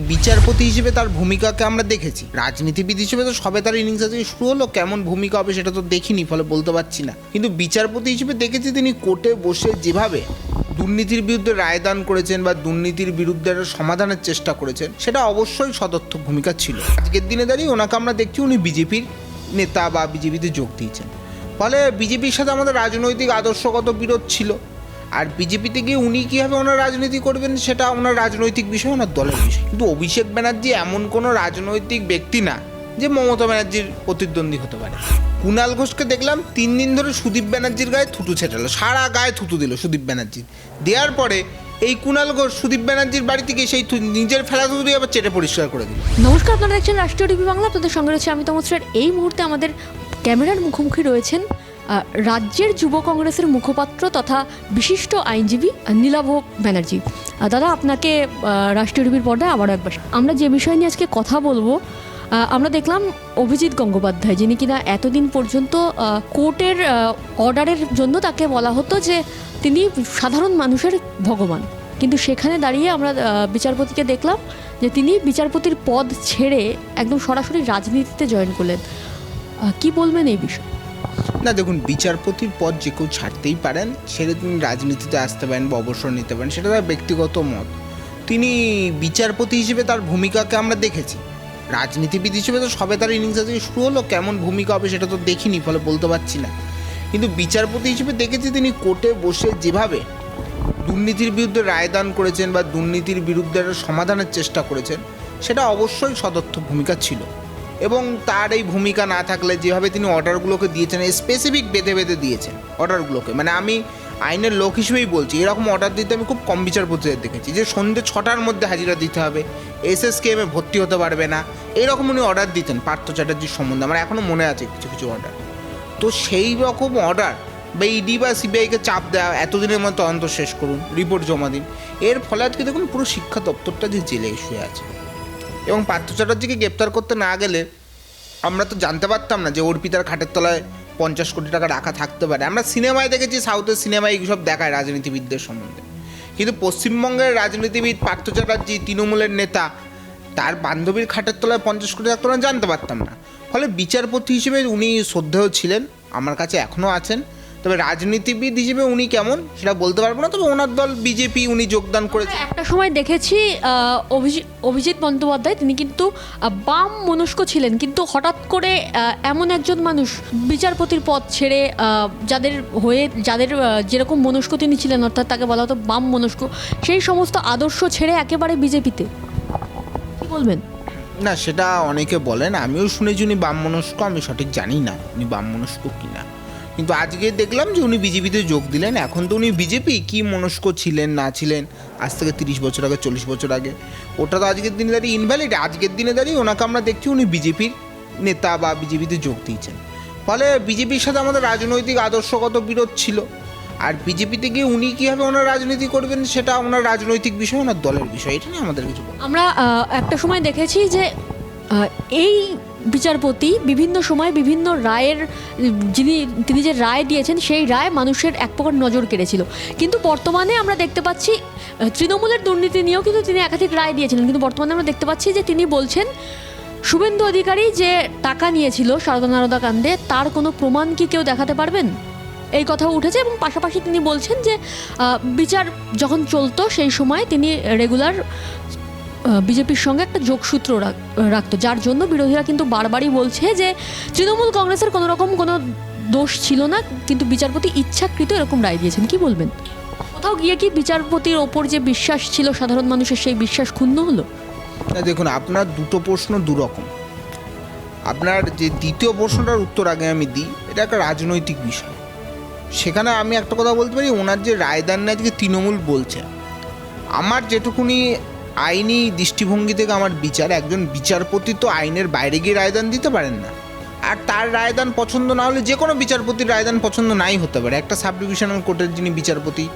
বিচারপতি হিসেবে তার ভূমিকাকে আমরা দেখেছি। রাজনীতিবিদ হিসেবে তো সবে তার ইনিংস থেকে শুরু হলো, কেমন ভূমিকা হবে সেটা তো দেখিনি, ফলে বলতে পারছি না। কিন্তু বিচারপতি হিসেবে দেখেছি তিনি কোর্টে বসে যেভাবে দুর্নীতির বিরুদ্ধে রায়দান করেছেন বা দুর্নীতির বিরুদ্ধে একটা সমাধানের চেষ্টা করেছেন, সেটা অবশ্যই সদর্থক ভূমিকা ছিল। আজকের দিনে দাঁড়িয়ে ওনাকে আমরা দেখছি, উনি বিজেপির নেতা বা বিজেপিতে যোগ দিয়েছেন। ফলে বিজেপির সাথে আমাদের রাজনৈতিক আদর্শগত বিরোধ ছিল। আর বিজেপিতে গিয়ে উনি কীভাবে ওনার রাজনীতি করবেন সেটা ওনার রাজনৈতিক বিষয়, ওনার দলের বিষয়। কিন্তু অভিষেক ব্যানার্জি এমন কোনো রাজনৈতিক ব্যক্তি না যে মমতা ব্যানার্জির প্রতিদ্বন্দ্বী হতে পারে। কুণাল ঘোষকে দেখলাম তিন দিন ধরে সুদীপ ব্যানার্জির গায়ে থুতু ছেটালো, সারা গায়ে থুতু দিল সুদীপ ব্যানার্জির দেওয়ার পরে এই কুণাল ঘোষ সুদীপ ব্যানার্জির বাড়ি থেকে সেই নিজের ফেলা থুতু দিয়ে আবার চেটে পরিষ্কার করে দিল। নমস্কার, আপনারা দেখছেন রাষ্ট্রীয় টিভি বাংলা। আপনাদের সঙ্গে রয়েছে আমি তমশ্রের। এই মুহূর্তে আমাদের ক্যামেরার মুখোমুখি রয়েছেন রাজ্যের যুব কংগ্রেসের মুখপাত্র তথা বিশিষ্ট আইনজীবী নীলাভ ব্যানার্জি। দাদা, আপনাকে রাষ্ট্রীয় টিভির পর্দায় আবারও একবার আমরা যে বিষয় নিয়ে আজকে কথা বলব আমরা দেখলাম অভিজিৎ গঙ্গোপাধ্যায়, যিনি কিনা এতদিন পর্যন্ত কোর্টের অর্ডারের জন্য তাকে বলা হতো যে তিনি সাধারণ মানুষের ভগবান। কিন্তু সেখানে দাঁড়িয়ে আমরা বিচারপতিকে দেখলাম যে তিনি বিচারপতির পদ ছেড়ে একদম সরাসরি রাজনীতিতে জয়েন করলেন। কি বলবেন এই বিষয়ে? না, দেখুন, বিচারপতির পদ যে কেউ ছাড়তেই পারেন ছেড়ে তিনি রাজনীতিতে আসতে পারেন বা অবসর নিতে পারেন, সেটা তার ব্যক্তিগত মত। তিনি বিচারপতি হিসেবে তার ভূমিকাকে আমরা দেখেছি। রাজনীতিবিদ হিসেবে তো সবে তার ইনিংস থেকে শুরু হলো, কেমন ভূমিকা হবে সেটা তো দেখিনি, ফলে বলতে পারছি না। কিন্তু বিচারপতি হিসেবে দেখেছি তিনি কোর্টে বসে যেভাবে দুর্নীতির বিরুদ্ধে রায়দান করেছেন বা দুর্নীতির বিরুদ্ধে একটা সমাধানের চেষ্টা করেছেন, সেটা অবশ্যই সদর্থক ভূমিকা ছিল। এবং তার এই ভূমিকা না থাকলে যেভাবে তিনি অর্ডারগুলোকে দিয়েছেন স্পেসিফিক বেঁধে বেঁধে দিয়েছেন অর্ডারগুলোকে। মানে আমি আইনের লোক হিসেবেই বলছি, এরকম অর্ডার দিতে আমি খুব কম বিচারপতিদের দেখেছি, যে সন্ধ্যে ছটার মধ্যে হাজিরা দিতে হবে এসএসকেএমে ভর্তি হতে পারবে না, এরকম উনি অর্ডার দিতেন পার্থ চ্যাটার্জির সম্বন্ধে, আমার এখনও মনে আছে কিছু কিছু অর্ডার। তো সেই রকম অর্ডার বা ইডি বা সিবিআইকে চাপ দেওয়া এতদিনের মধ্যে তদন্ত শেষ করুন রিপোর্ট জমা দিন, এর ফলে আজকে দেখুন পুরো শিক্ষা দপ্তরটা যে জেলে শুয়ে আছে। এবং পার্থ চ্যাটার্জিকে গ্রেপ্তার করতে না গেলে আমরা তো জানতে পারতাম না যে অর্পিতার খাটের তলায় পঞ্চাশ কোটি টাকা রাখা থাকতে পারে। আমরা সিনেমায় দেখেছি সাউথের সিনেমায় এইসব দেখায় রাজনীতিবিদদের সম্বন্ধে। কিন্তু পশ্চিমবঙ্গের রাজনীতিবিদ পার্থ চ্যাটার্জি, তৃণমূলের নেতা, তার বান্ধবীর খাটের তলায় পঞ্চাশ কোটি টাকা তোলা জানতে পারতাম না। ফলে বিচারপতি হিসেবে উনি শ্রদ্ধেয় ছিলেন, আমার কাছে এখনও আছেন। তবে রাজনীতিবিদ হিসেবে উনি কেমন সেটা বলতে পারব না তবে ওনার দল বিজেপি উনি যোগদান করেছেন। একটা সময় দেখেছি আহ, অভিজি- অভিজিৎ বন্দ্যোপাধ্যায় তিনি কিন্তু বাম মনস্ক ছিলেন কিন্তু হঠাৎ করে এমন একজন মানুষ বিচারপতির পদ ছেড়ে যাদের হয়ে যাদের যেরকম মনস্ক তিনি ছিলেন অর্থাৎ তাকে বলা হতো বাম মনস্ক সেই সমস্ত আদর্শ ছেড়ে একেবারে বিজেপিতে। কি বলবেন? না সেটা অনেকে বলেন আমিও শুনেছি উনি বামমনস্ক আমি সঠিক জানি না উনি বাম বামমনস্ক কিনা। কিন্তু আজকে দেখলাম যে উনি বিজেপিতে যোগ দিলেন, এখন তো উনি বিজেপি, কি মনস্ক ছিলেন, না ছিলেন? আজ থেকে তিরিশ বছর আগে, চল্লিশ বছর আগে। ওটা তো আজকের দিনে দাঁড়িয়ে ইনভ্যালিড আজকের দিনে দাঁড়িয়ে ওনাকে আমরা দেখছি উনি বিজেপির নেতা বা বিজেপিতে যোগ দিয়েছেন। ফলে বিজেপির সাথে আমাদের রাজনৈতিক আদর্শগত বিরোধ ছিল। আর বিজেপিতে গিয়ে উনি কীভাবে ওনার রাজনীতি করবেন, সেটা ওনার রাজনৈতিক বিষয়, ওনার দলের বিষয়, এটা নিয়ে আমাদের কিছু আমরা একটা সময় দেখেছি যে এই বিচারপতি বিভিন্ন সময় বিভিন্ন রায়ের, যিনি, তিনি যে রায় দিয়েছেন, সেই রায় মানুষের এক প্রকার নজর কেড়েছিল। কিন্তু বর্তমানে আমরা দেখতে পাচ্ছি, তৃণমূলের দুর্নীতি নিয়েও কিন্তু তিনি একাধিক রায় দিয়েছিলেন। কিন্তু বর্তমানে আমরা দেখতে পাচ্ছি যে তিনি বলছেন, শুভেন্দু অধিকারী যে টাকা নিয়েছিল সারদা নারদা কাণ্ডে, তার কোনো প্রমাণ কি কেউ দেখাতে পারবেন? এই কথা উঠেছে এবং পাশাপাশি তিনি বলছেন যে বিচার যখন চলতো সেই সময় তিনি রেগুলার বিজেপির সঙ্গে একটা যোগসূত্র রাখ- রাখতো, যার জন্য বিরোধীরা কিন্তু বারবারই বলছে যে তৃণমূল কংগ্রেসের কোনো রকম কোনো দোষ ছিল না, কিন্তু বিচারপতি ইচ্ছাকৃত এরকম রায় দিয়েছেন। কি বলবেন? কোথাও গিয়ে কি বিচারপতির ওপর যে বিশ্বাস ছিল, সাধারণ মানুষের সেই বিশ্বাস ক্ষুণ্ণ হলো? দেখুন, আপনার দুটো প্রশ্ন দুরকম। আপনার যে দ্বিতীয় প্রশ্নটার উত্তর আগে আমি দিই, এটা একটা রাজনৈতিক বিষয়। সেখানে আমি একটা কথা বলতে পারি, ওনার যে রায়দান না, আজকে তৃণমূল বলছে। আমার যেটুকুনি আইনি দৃষ্টিভঙ্গি থেকে আমার বিচার, একজন বিচারপতি তো আইনের বাইরে গিয়ে রায়দান দিতে পারেন না। আর তার রায়দান পছন্দ না হলে যে কোনো বিচারপতির রায়দান পছন্দ নাই হতে পারে। একটা সাব ডিভিশনাল কোর্টের যিনি বিচারপতি,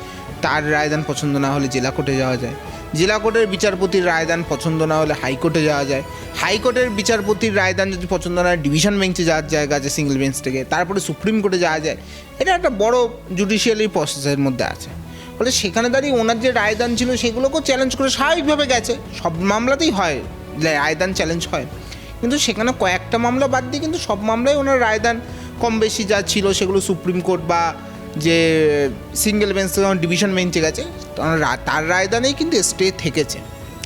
তার রায়দান পছন্দ না হলে জেলা কোর্টে যাওয়া যায়। জেলা কোর্টের বিচারপতির রায়দান পছন্দ না হলে হাইকোর্টে যাওয়া যায়। হাইকোর্টের বিচারপতির রায়দান যদি পছন্দ না হয়, ডিভিশন বেঞ্চে যাওয়ার জায়গা আছে সিঙ্গেল বেঞ্চ থেকে। তারপরে সুপ্রিম কোর্টে যাওয়া যায়। এটা একটা বড় জুডিশিয়ালি প্রসেসের মধ্যে আছে। ফলে সেখানে দাঁড়িয়ে ওনার যে রায়দান ছিল সেগুলোকেও চ্যালেঞ্জ করে স্বাভাবিকভাবে গেছে। সব মামলাতেই হয় রায়দান চ্যালেঞ্জ হয়। কিন্তু সেখানে কয়েকটা মামলা বাদ দিয়ে কিন্তু সব মামলায় ওনার রায়দান কম বেশি যা ছিল সেগুলো সুপ্রিম কোর্ট বা যে সিঙ্গেল বেঞ্চ ডিভিশন বেঞ্চে গেছে। তার রায়দানেই কিন্তু স্টে থেকেছে।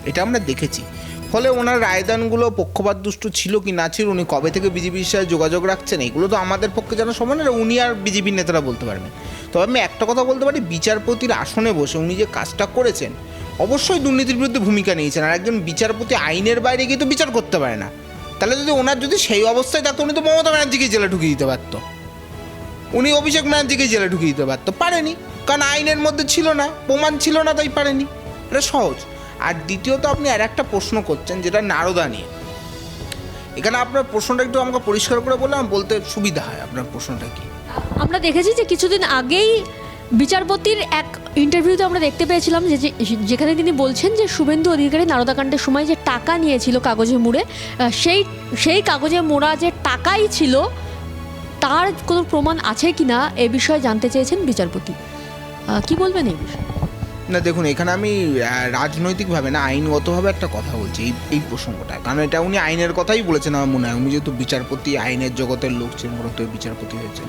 এটা আমরা দেখেছি। ফলে ওনার রায়দানগুলো পক্ষপাত দুষ্ট ছিল কি না ছিল, উনি কবে থেকে বিজেপির সাথে যোগাযোগ রাখছেন, এগুলো তো আমাদের পক্ষে জানা সমান না উনি আর বিজেপির নেতারা বলতে পারবেন। তবে আমি একটা কথা বলতে পারি, বিচারপতির আসনে বসে উনি যে কাজটা করেছেন, অবশ্যই দুর্নীতির বিরুদ্ধে ভূমিকা নিয়েছেন, আর একজন বিচারপতি আইনের বাইরে গিয়ে তো বিচার করতে পারে না। তাহলে যদি ওনার যদি সেই অবস্থায় থাকতো, উনি তো মমতা ব্যানার্জিকে জেলে ঢুকিয়ে দিতে পারতো। উনি অভিষেক ব্যানার্জিকে জেলে ঢুকিয়ে দিতে পারতো। পারেনি, কারণ আইনের মধ্যে ছিল না, প্রমাণ ছিল না, তাই পারেনি। এটা সহজ। আর দ্বিতীয়ত আপনি আর একটা প্রশ্ন করছেন, যেটা নারদা নিয়ে। এখানে আপনার প্রশ্নটা একটু আমাকে পরিষ্কার করে বললে বলতে সুবিধা হয়, আপনার প্রশ্নটা কি? আমরা দেখেছি যে কিছুদিন আগেই বিচারপতির এক ইন্টারভিউতে আমরা দেখতে পেয়েছিলাম যে যেখানে তিনি বলছেন যে শুভেন্দু অধিকারী নারদাকাণ্ডের সময় যে টাকা নিয়েছিল কাগজে মুড়ে সেই সেই কাগজে মোড়া যে টাকাই ছিল, তার কোনো প্রমাণ আছে কি না এ বিষয়ে জানতে চেয়েছেন বিচারপতি। কি বলবেন এই বিষয়ে? না, দেখুন, এখানে আমি রাজনৈতিকভাবে না, আইনগতভাবে একটা কথা বলছি, এই এই প্রসঙ্গটা কারণ এটা উনি আইনের কথাই বলেছেন আমার মনে হয়। উনি যেহেতু বিচারপতি, আইনের জগতের লোক ছিলেন মূলত বিচারপতি হয়েছে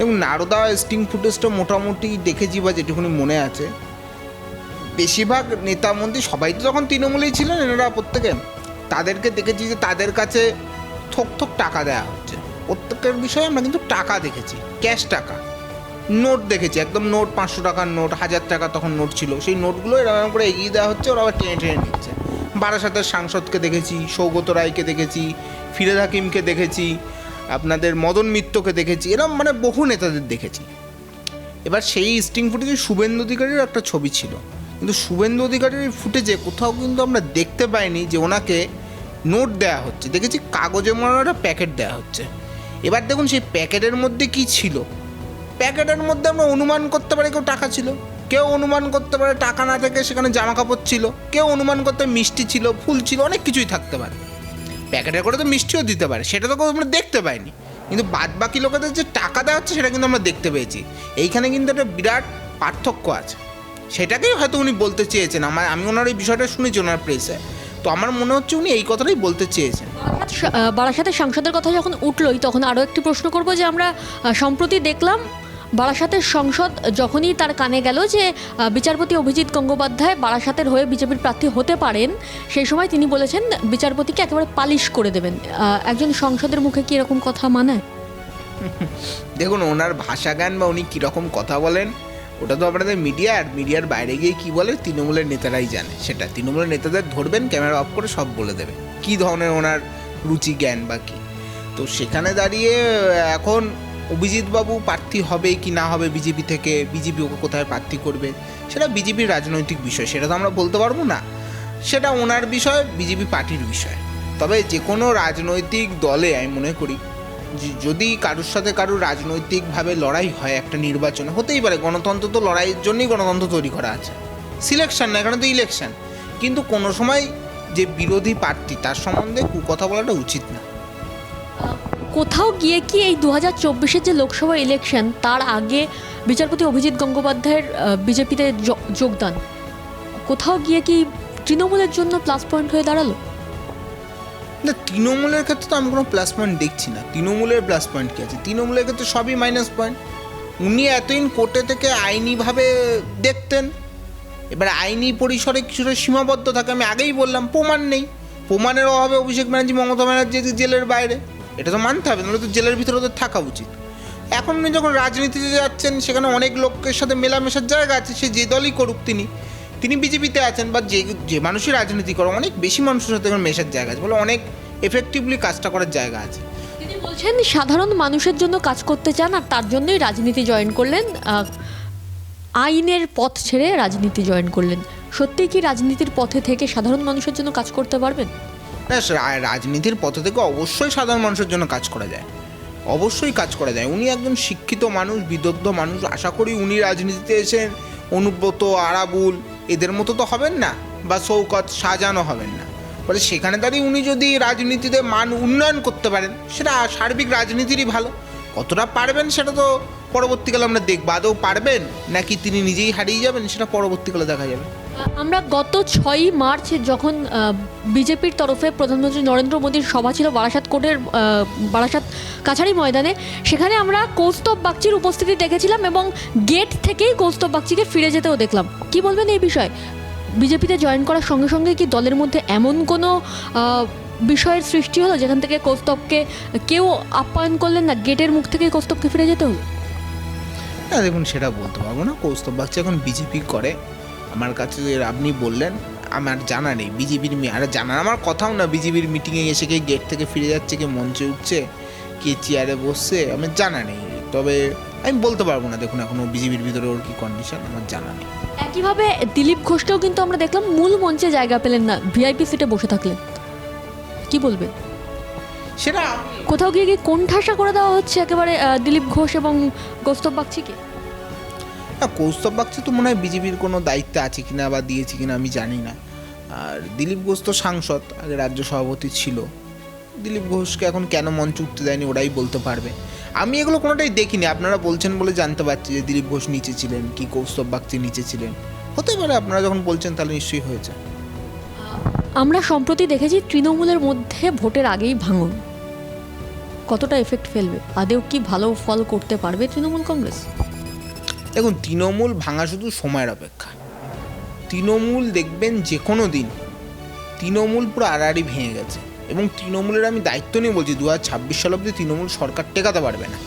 এবং নারদা স্টিং ফুটেজটা মোটামুটি দেখেছি বা যেটুকুনি মনে আছে। বেশিরভাগ নেতা মন্ত্রী সবাই তো তখন তৃণমূলেই ছিলেন, এনারা প্রত্যেকে। তাদেরকে দেখেছি যে তাদের কাছে থোক থোক টাকা দেওয়া হচ্ছে। প্রত্যেকের বিষয়ে আমরা কিন্তু টাকা দেখেছি, ক্যাশ টাকা। নোট দেখেছি, একদম নোট পাঁচশো টাকার নোট, হাজার টাকা তখন নোট ছিল। সেই নোটগুলো এরকম করে এগিয়ে দেওয়া হচ্ছে, ওরা আবার টেনে টেনে নিচ্ছে। বারাসাতের সাংসদকে দেখেছি, সৌগত রায়কে দেখেছি ফিরেদ হাকিমকে দেখেছি, আপনাদের মদন মিত্রকে দেখেছি এরকম মানে বহু নেতাদের দেখেছি। এবার সেই স্টিং ফুটেজে শুভেন্দু অধিকারীর একটা ছবি ছিল। কিন্তু শুভেন্দু অধিকারীর ফুটেজে কোথাও কিন্তু আমরা দেখতে পাইনি যে ওনাকে নোট দেওয়া হচ্ছে। দেখেছি কাগজে মোড়ানো একটা প্যাকেট দেওয়া হচ্ছে। এবার দেখুন সেই প্যাকেটের মধ্যে কি ছিল? প্যাকেটের মধ্যে আমরা অনুমান করতে পারি কেউ টাকা ছিল। কেউ অনুমান করতে পারে টাকা না থেকে সেখানে জামা কাপড় ছিল। কেউ অনুমান করতে মিষ্টি ছিল, ফুল ছিল, অনেক কিছুই থাকতে পারে। প্যাকেটে করে তো মিষ্টিও দিতে পারে, সেটা তো কেউ আমরা দেখতে পাইনি। কিন্তু বাদ বাকি লোকেদের যে টাকা দেওয়া হচ্ছে সেটা কিন্তু আমরা দেখতে পেয়েছি। এইখানে কিন্তু একটা বিরাট পার্থক্য আছে। সেটাকেই হয়তো উনি বলতে চেয়েছেন। আমার, আমি ওনার এই বিষয়টা শুনেছি ওনার প্রেসে। তো আমার মনে হচ্ছে উনি এই কথাটাই বলতে চেয়েছেন। বারাসাতের সংসদের কথা যখন উঠলই, তখন আরও একটি প্রশ্ন করব যে আমরা সম্প্রতি দেখলাম বারাসাতের সংসদ যখনই তার কানে গেল যে বিচারপতি অভিজিৎ গঙ্গোপাধ্যায় বারাসাতের হয়ে বিজেপির প্রার্থী হতে পারেন, সেই সময় তিনি বলেছেন, বিচারপতিকে একেবারে পালিশ করে দেবেন। একজন সংসদের মুখে কি এরকম কথা মানায় দেখুন, ওনার ভাষা জ্ঞান বা উনি কীরকম কথা বলেন, ওটা তো আপনাদের মিডিয়া, আর মিডিয়ার বাইরে গিয়ে কী বলে, তৃণমূলের নেতারাই জানে। সেটা তৃণমূলের নেতাদের ধরবেন, ক্যামেরা অফ করে সব বলে দেবে কী ধরনের ওনার রুচি, জ্ঞান বা কী? তো সেখানে দাঁড়িয়ে এখন অভিজিৎবাবু প্রার্থী হবে কি না হবে বিজেপি থেকে, বিজেপি ওকে কোথায় প্রার্থী করবে, সেটা বিজেপির রাজনৈতিক বিষয়, সেটা তো আমরা বলতে পারব না। সেটা ওনার বিষয়, বিজেপি পার্টির বিষয়। তবে যে কোনো রাজনৈতিক দলে আমি মনে করি যদি কারোর সাথে কারোর রাজনৈতিকভাবে লড়াই হয় একটা নির্বাচনে, হতেই পারে, গণতন্ত্র তো লড়াইয়ের জন্যই গণতন্ত্র তৈরি করা আছে। সিলেকশন না, এখানে তো ইলেকশন। কিন্তু কোনো সময় যে বিরোধী প্রার্থী, তার সম্বন্ধে কুকথা বলাটা উচিত না। কোথাও গিয়ে কি এই দু হাজার চব্বিশের যে লোকসভা ইলেকশন তার আগে বিচারপতি অভিজিৎ গঙ্গোপাধ্যায়ের বিজেপিতে যোগদান? কোথাও গিয়ে কি তৃণমূলের জন্য প্লাস পয়েন্ট হয়ে দাঁড়াল? না, তৃণমূলের ক্ষেত্রে তো আমি কোনো প্লাস পয়েন্ট দেখছি না। তৃণমূলের প্লাস পয়েন্ট কী আছে? তৃণমূলের ক্ষেত্রে সবই মাইনাস পয়েন্ট উনি এতদিন কোর্টে থেকে আইনিভাবে দেখতেন। এবার আইনি পরিসরে কিছুটা সীমাবদ্ধ থাকে, আমি আগেই বললাম, প্রমাণ নেই। প্রমাণের অভাবে অভিষেক ব্যানার্জি, মমতা ব্যানার্জি জেলের বাইরে। এটা তো মানতে হবে, নাহলে তো জেলের ভিতরে ওদের থাকা উচিত। এখন উনি যখন রাজনীতিতে যাচ্ছেন, সেখানে অনেক লোকের সাথে মেলামেশার জায়গা আছে, সে যে দলই করুক তিনি তিনি বিজেপিতে আছেন, বা যে যে মানুষই রাজনীতি করে অনেক বেশি মানুষের সাথে এখন মেশার জায়গা আছে, বলে অনেক এফেক্টিভলি কাজটা করার জায়গা আছে। তিনি বলছেন, সাধারণ মানুষের জন্য কাজ করতে চান, আর তার জন্যই রাজনীতি জয়েন করলেন আইনের পথ ছেড়ে রাজনীতি জয়েন করলেন। সত্যিই কি রাজনীতির পথে থেকে সাধারণ মানুষের জন্য কাজ করতে পারবেন? না রাজনীতির পথ থেকে অবশ্যই সাধারণ মানুষের জন্য কাজ করা যায়। অবশ্যই কাজ করা যায়। উনি একজন শিক্ষিত মানুষ, বিদগ্ধ মানুষ। আশা করি উনি রাজনীতিতে এসে অনুব্রত, আরাবুল এদের মতো তো হবেন না বা শৌকত সাজানো হবেন না। ফলে সেখানে দাঁড়িয়ে উনি যদি রাজনীতিতে মান উন্নয়ন করতে পারেন, সেটা সার্বিক রাজনীতিরই ভালো। কতটা পারবেন সেটা তো পরবর্তীকালে আমরা দেখব। আদৌ পারবেন নাকি তিনি নিজেই হারিয়ে যাবেন, সেটা পরবর্তীকালে দেখা যাবে। আমরা গত ছয়ই মার্চ যখন বিজেপির তরফে প্রধানমন্ত্রী নরেন্দ্র মোদীর সভা ছিল বারাসাত কোর্টের বারাসাত কাছারি ময়দানে, সেখানে আমরা কৌস্তব বাগচির উপস্থিতি দেখেছিলাম এবং গেট থেকেই কৌস্তব বাগচিকে ফিরে যেতেও দেখলাম। কি বলবেন এই বিষয়ে? বিজেপিতে জয়েন করার সঙ্গে সঙ্গে কি দলের মধ্যে এমন কোনো বিষয়ের সৃষ্টি হলো যেখান থেকে কৌস্তবকে কেউ আপ্যায়ন করলেন না, গেটের মুখ থেকে কৌস্তবকে ফিরে যেতে হলো? হ্যাঁ দেখুন, সেটা বলতে পারব না। কৌস্তব বাগচি এখন বিজেপি করে। আমার কাছে আপনি বললেন আমার জানা নেই। বিজেপির আর জানা আমার কথাও না বিজেপির মিটিংয়ে এসে কে গেট থেকে ফিরে যাচ্ছে কে মঞ্চে উঠছে কে চেয়ারে বসছে আমার জানা নেই। তবে আমি বলতে পারব না দেখুন এখনও বিজেপির ভিতরে ওর কি কন্ডিশন আমার জানা নেই। একইভাবে দিলীপ ঘোষকেও কিন্তু আমরা দেখলাম মূল মঞ্চে জায়গা পেলেন না ভিআইপি সিটে বসে থাকলেন। কি বলবে? সেটা কোথাও গিয়ে কি কোণঠাসা করে দেওয়া হচ্ছে একেবারে দিলীপ ঘোষ এবং গৌস্তব বাগচিকে? না, কৌস্তব বাগচি তো মনে হয় বিজেপির কোনো দায়িত্বে আছে কিনা বা দিয়েছে কিনা আমি জানি না। আর দিলীপ ঘোষ তো সাংসদ, আগে রাজ্য সভাপতি ছিল। দিলীপ ঘোষকে এখন কেন মঞ্চ উঠতে দেয়নি ওরাই বলতে পারবে। আমি এগুলো কোনোটাই দেখিনি, আপনারা বলছেন বলে জানতে পারছি যে দিলীপ ঘোষ নিচে ছিলেন, কি কৌস্তব বাগচি নিচে ছিলেন। হতে পারে আপনারা যখন বলছেন তাহলে নিশ্চয়ই হয়েছে। আমরা সম্প্রতি দেখেছি তৃণমূলের মধ্যে ভোটের আগেই ভাঙন। কতটা এফেক্ট ফেলবে? আদেও কি ভালো ফল করতে পারবে তৃণমূল কংগ্রেস? দেখুন, তৃণমূল ভাঙা শুধু সময়ের অপেক্ষা। তৃণমূল দেখবেন যে কোনো দিন তৃণমূল পুরো আড়াআড়ি ভেঙে গেছে এবং তৃণমূলের আমি দায়িত্ব নিয়ে বলছি দু হাজার ছাব্বিশ সাল অব্দি তৃণমূল সরকার টেকাতে পারবে না।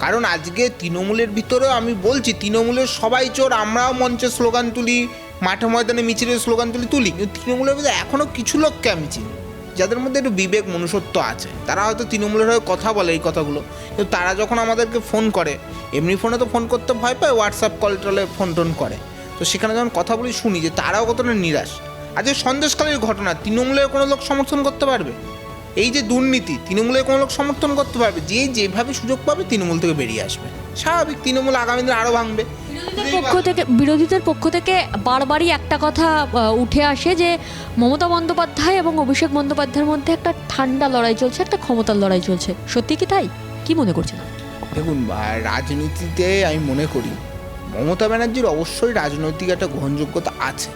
কারণ আজকে তৃণমূলের ভিতরেও আমি বলছি, তৃণমূলের সবাই চোর, আমরাও মঞ্চে স্লোগান তুলি, মাঠে ময়দানে মিছিলের স্লোগান তুলি তুলি। কিন্তু তৃণমূলের ভিতরে এখনও কিছু লোককে আমি চিনি যাদের মধ্যে একটু বিবেক, মনুষ্যত্ব আছে, তারা হয়তো তৃণমূলের হয়ে কথা বলে এই কথাগুলো। কিন্তু তারা যখন আমাদেরকে ফোন করে, এমনি ফোনে তো ফোন করতে ভয় পায় হোয়াটসঅ্যাপ কল টলে ফোন টোন করে। তো সেখানে যখন কথা বলি শুনি যে তারাও কতটা নিরাশ। আজকে সন্দেশকালের ঘটনা, তৃণমূলের কোনো লোক সমর্থন করতে পারবে? এই যে দুর্নীতি, তৃণমূলের কোনো লোক সমর্থন করতে পারবে? যে যেভাবে সুযোগ পাবে, তৃণমূল থেকে বেরিয়ে আসবে। স্বাভাবিক, তৃণমূল আগামী দিনে আরও ভাঙবে। বিরোধীদের পক্ষ থেকে বিরোধীদের পক্ষ থেকে বারবারই একটা কথা উঠে আসে যে মমতা বন্দ্যোপাধ্যায় এবং অভিষেক বন্দ্যোপাধ্যায়ের মধ্যে একটা ঠান্ডা লড়াই চলছে, একটা ক্ষমতার লড়াই চলছে। সত্যি কি তাই? কি মনে করছেন দেখুন রাজনীতিতে আমি মনে করি, মমতা ব্যানার্জির অবশ্যই রাজনৈতিক একটা গ্রহণযোগ্যতা আছে।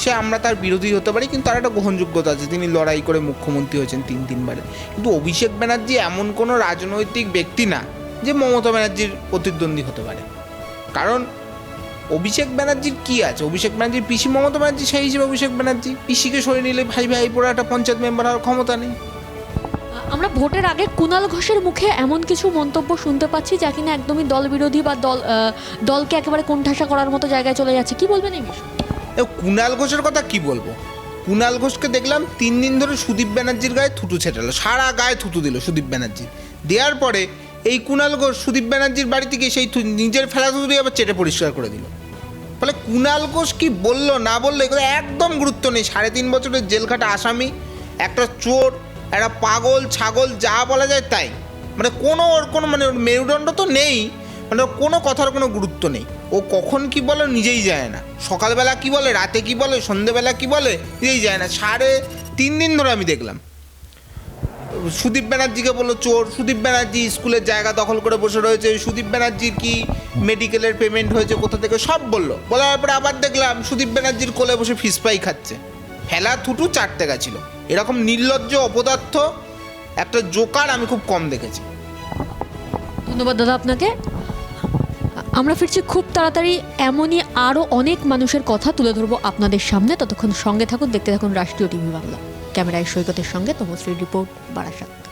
সে আমরা তার বিরোধী হতে পারি, কিন্তু তার একটা গ্রহণযোগ্যতা আছে। তিনি লড়াই করে মুখ্যমন্ত্রী হয়েছেন তিন তিনবারে। কিন্তু অভিষেক ব্যানার্জি এমন কোনো রাজনৈতিক ব্যক্তি না, যে মমতা ব্যানার্জির প্রতিদ্বন্দ্বী হতে পারে। কারণ অভিষেক ব্যানার্জির কি আছে? অভিষেক ব্যানার্জির পিসি মমতা ব্যানার্জি সেই হিসেবে অভিষেক ব্যানার্জি। পিসিকে সরিয়ে নিলে ভাই ভাই পুরো একটা পঞ্চায়েত মেম্বার হওয়ার ক্ষমতা নেই। আমরা ভোটের আগে কুণাল ঘোষের মুখে এমন কিছু মন্তব্য শুনতে পাচ্ছি যা কিনা একদমই দল বিরোধী বা দল দলকে একেবারে কোণঠাসা করার মতো জায়গায় চলে যাচ্ছে। কি বলবেন এই বিষয়ে? কুণাল ঘোষের কথা কি বলব? কুণাল ঘোষকে দেখলাম তিন দিন ধরে সুদীপ ব্যানার্জির গায়ে থুতু ছেটালো সারা গায়ে থুতু দিল সুদীপ ব্যানার্জি। দেওয়ার পরে এই কুণাল ঘোষ, সুদীপ ব্যানার্জির বাড়ি থেকে সেই নিজের ফেলা দিয়ে আবার চেটে পরিষ্কার করে দিল। ফলে কুণাল ঘোষ কি বলল, না বলল, এগুলো একদম গুরুত্ব নেই। সাড়ে তিন বছরের জেল খাটা আসামি, একটা চোর, একটা পাগল, ছাগল, যা বলা যায় তাই। মানে কোনো ওর কোনো মানে ওর মেরুদণ্ড তো নেই মানে ওর কোনো কথার কোনো গুরুত্ব নেই। ও কখন কি বলে নিজেই যায় না। সকালবেলা কি বলে, রাতে কি বলে, সন্ধেবেলা কি বলে নিজেই যায় না। সাড়ে তিন দিন ধরে আমি দেখলাম। সুদীপ ব্যানার্জিকে বলল, চোর। সুদীপ ব্যানার্জি স্কুলের জায়গা দখল করে বসে রয়েছে। সুদীপ ব্যানার্জির কি মেডিকেলের পেমেন্ট হয়েছে, কোথা থেকে? সব বলল। বলার পরে আবার দেখলাম সুদীপ ব্যানার্জির কোলে বসে ফিস ফ্রাই খাচ্ছে। ফেলা থুটু চারটে গেছিল। এরকম নির্লজ্জ অপদার্থ, একটা জোকার আমি খুব কম দেখেছি। ধন্যবাদ দাদা আপনাকে। আমরা ফিরছি খুব তাড়াতাড়ি, এমনই আরও অনেক মানুষের কথা তুলে ধরবো আপনাদের সামনে। ততক্ষণ সঙ্গে থাকুন, দেখতে থাকুন রাষ্ট্রীয় টিভি বাংলা। ক্যামেরায় সৈকতের সঙ্গে তমশ্রীর রিপোর্ট বারাসাত।